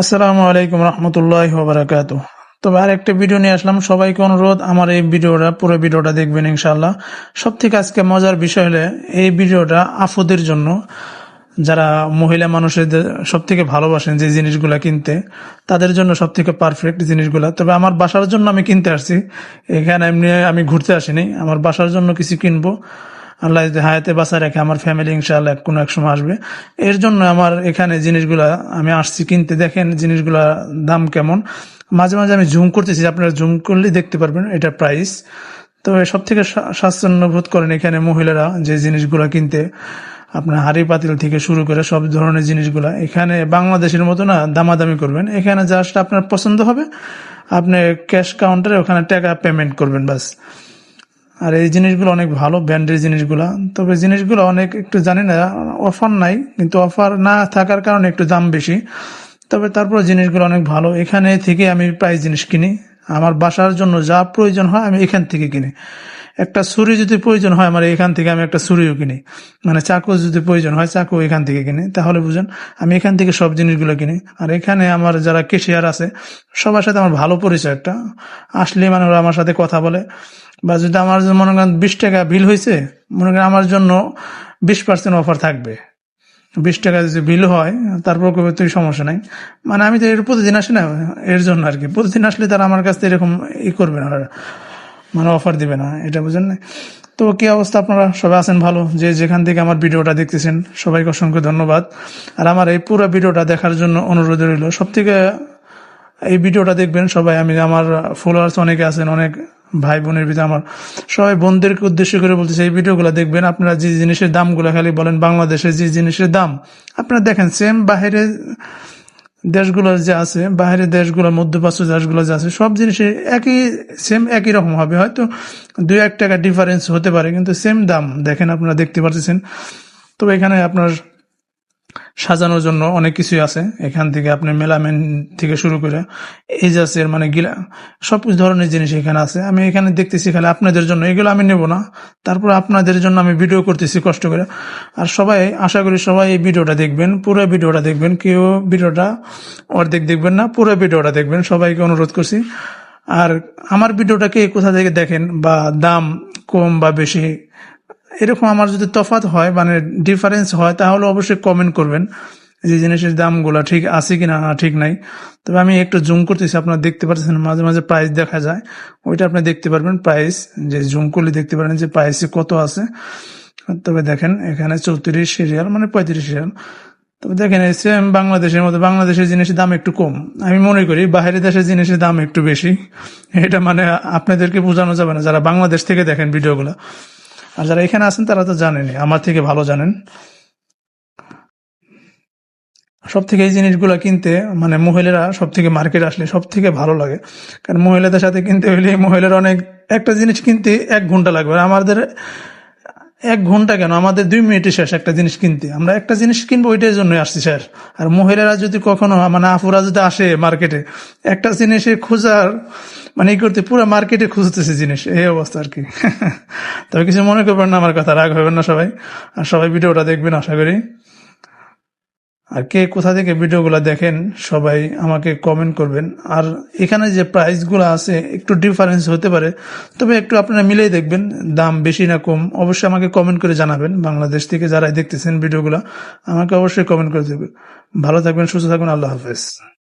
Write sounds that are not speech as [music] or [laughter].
আসসালামু আলাইকুম রহমতুল্লাহ বারাকাতু তবে আর একটা ভিডিও নিয়ে আসলাম। সবাইকে অনুরোধ, আমার এই ভিডিওটা, পুরো ভিডিওটা দেখবেন ইনশাল্লাহ সব থেকে আজকে মজার বিষয় হলে এই ভিডিওটা আফুদের জন্য। যারা মহিলা মানুষের সব থেকে ভালোবাসেন যে জিনিসগুলা কিনতে, তাদের জন্য সব থেকে পারফেক্ট জিনিসগুলা। তবে আমার বাসার জন্য আমি কিনতে আসছি। এখানে এমনি আমি ঘুরতে আসিনি। আমার বাসার জন্য কিছু কিনবো। আল্লাহ যদি হায়াতে বাঁচা রেখে আমার ফ্যামিলি ইনশাআল্লাহ কোনো এক সময় আসবে। এর জন্য আমার এখানে জিনিসগুলা আমি আসছি কিনতে। দেখেন জিনিসগুলা দাম কেমন। মাঝে মাঝে আমি জুম করতেছি, আপনারা জুম করলেই দেখতে পারবেন এটা প্রাইস তো সব থেকে স্বাচ্ছন্দ্য বোধ করেন এখানে মহিলারা যে জিনিসগুলা কিনতে। আপনার হাড়ি পাতিল থেকে শুরু করে সব ধরনের জিনিসগুলা এখানে বাংলাদেশের মতো না দামাদামি করবেন। এখানে জাস্ট আপনার পছন্দ হবে, আপনি ক্যাশ কাউন্টারে ওখানে টাকা পেমেন্ট করবেন বাস। আর এই জিনিসগুলো অনেক ভালো ব্র্যান্ডের জিনিসগুলো। তবে জিনিসগুলো অনেক একটু জানি না অফার নাই, কিন্তু অফার না থাকার কারণে একটু দাম বেশি। তবে তারপর জিনিসগুলো অনেক ভালো। এখানে থেকে আমি প্রায় জিনিস কিনি। আমার বাসার জন্য যা প্রয়োজন হয় আমি এখান থেকে কিনি। একটা ছুরি যদি প্রয়োজন হয়, আমার এখান থেকে আমি একটা ছুরিও কিনি। মানে চাকু যদি প্রয়োজন হয়, চাকু এখান থেকে কিনি। তাহলে বুঝেন, আমি এখান থেকে সব জিনিসগুলো কিনি। আর এখানে আমার যারা কেশিয়ার আছে, সবার সাথে আমার ভালো পরিচয় একটা আসলে মানে ওরা আমার সাথে কথা বলে। বা যদি আমার মনে করেন বিশ টাকা বিল হয়েছে মনে করেন আমার জন্য বিশ পার্সেন্ট অফার থাকবে। বিশ টাকা যদি বিল হয় তারপর কবে তুই সমস্যা নাই। মানে আমি তো এর প্রতিদিন আসি না, এর জন্য আর কি। প্রতিদিন আসলে তারা আমার কাছ থেকে এরকম ই করবে না। মানে অফার দিবে না, এটা বুঝেন না তো কি অবস্থা আপনারা? সবাই আছেন ভালো? যে যেখান থেকে আমার ভিডিওটা দেখতেছেন, সবাইকে অসংখ্য ধন্যবাদ। আর আমার এই পুরো ভিডিওটা দেখার জন্য অনুরোধ রইল সব থেকে এই ভিডিওটা দেখবেন সবাই, আমি আমার ফলোয়ার্স অনেকে আছেন, অনেক ভাই বোনের ভিতরে আমার, সবাই বোনদেরকে উদ্দেশ্য করে বলতেছে, এই ভিডিওগুলো দেখবেন, আপনারা যে জিনিসের দামগুলো খালি বলেন বাংলাদেশের যে জিনিসের দাম, আপনারা দেখেন সেম বাহিরে দেশগুলো যে আছে, বাইরের দেশগুলো, মধ্যপ্রাচ্য দেশগুলো যে আছে, সব জিনিসে একই সেম একই রকম হবে। হয়তো দু এক টাকা ডিফারেন্স হতে পারে, কিন্তু সেম দাম। দেখেন আপনারা দেখতে পাচ্ছেন তবে এখানে আপনার সাজানোর জন্য অনেক কিছুই আছে। এখান থেকে আপনি মেলামেন থেকে শুরু করে এজাসের মানে গিলা সব ধরনের জিনিস এখানে আছে। আমি এখানে দেখতেছি খালি আপনাদের জন্য। এগুলো আমি নেব না। তারপর আপনাদের জন্য আমি ভিডিও করতেছি কষ্ট করে। আর সবাই, আশা করি সবাই এই ভিডিওটা দেখবেন, পুরো ভিডিওটা দেখবেন। কেউ ভিডিওটা অর্ধেক দেখবেন না, পুরো ভিডিওটা দেখবেন। সবাইকে অনুরোধ করছি। আর আমার ভিডিওটাকে কোথা থেকে দেখেন বা দাম কম বা বেশি এরকম আমার যদি তফাত হয় মানে ডিফারেন্স হয়, তাহলে অবশ্যই কমেন্ট করবেন যে জিনিসের দামগুলো ঠিক আছে কি না ঠিক নাই। তবে আমি একটু জুম করতেছি, আপনারা দেখতে পাচ্ছেন, মাঝে মাঝে প্রাইস দেখা যায়। ওইটা আপনি দেখতে পারবেন প্রাইস যে জুম করলে দেখতে পারেন যে প্রাইসে কত আছে। তবে দেখেন, এখানে চৌত্রিশ সিরিয়াল মানে পঁয়ত্রিশ সিরিয়াল তবে দেখেন সেম বাংলাদেশের মতো, বাংলাদেশের জিনিসের দাম একটু কম। আমি মনে করি, বাইরের দেশের জিনিসের দাম একটু বেশি। এটা মানে আপনাদেরকে বোঝানো যাবে না, যারা বাংলাদেশ থেকে দেখেন ভিডিওগুলো। আর যারা এখানে আছেন, তারা তো জানেনি আমার থেকে ভালো জানেন। সব থেকে এই জিনিসগুলো কিনতে মানে মহিলারা সব থেকে মার্কেট আসলে সব থেকে ভালো লাগে। কারণ মহিলাদের সাথে কিনতে হইলে মহিলারা অনেক, একটা জিনিস কিনতে এক ঘণ্টা লাগবে। আর আমাদের এক ঘণ্টা কেন? আমাদের দুই মিনিটে শেষ একটা জিনিস কিনতে। আমরা একটা জিনিস কিনবো, ওইটার জন্য আসছি, স্যার। আর মহিলারা যদি কখনো মানে আফুরা যদি আসে মার্কেটে, একটা জিনিসে খোঁজার মানে এই করতে পুরো মার্কেটে খুঁজতেছে জিনিস, এই অবস্থা আর কি। [laughs] তবে কিছু মনে করবেন না, আমার কথা রাগ হবেন না সবাই। আর সবাই ভিডিওটা দেখবেন, আশা করি। আর কে কোথা থেকে ভিডিওগুলো দেখেন, সবাই আমাকে কমেন্ট করবেন। আর এখানে যে প্রাইসগুলো আছে, একটু ডিফারেন্স হতে পারে। তবে একটু আপনারা মিলেই দেখবেন, দাম বেশি না কম। অবশ্যই আমাকে কমেন্ট করে জানাবেন, বাংলাদেশ থেকে যারাই দেখতেছেন ভিডিওগুলো, আমাকে অবশ্যই কমেন্ট করে দেবেন। ভালো থাকবেন, সুস্থ থাকবেন, আল্লাহ হাফেজ।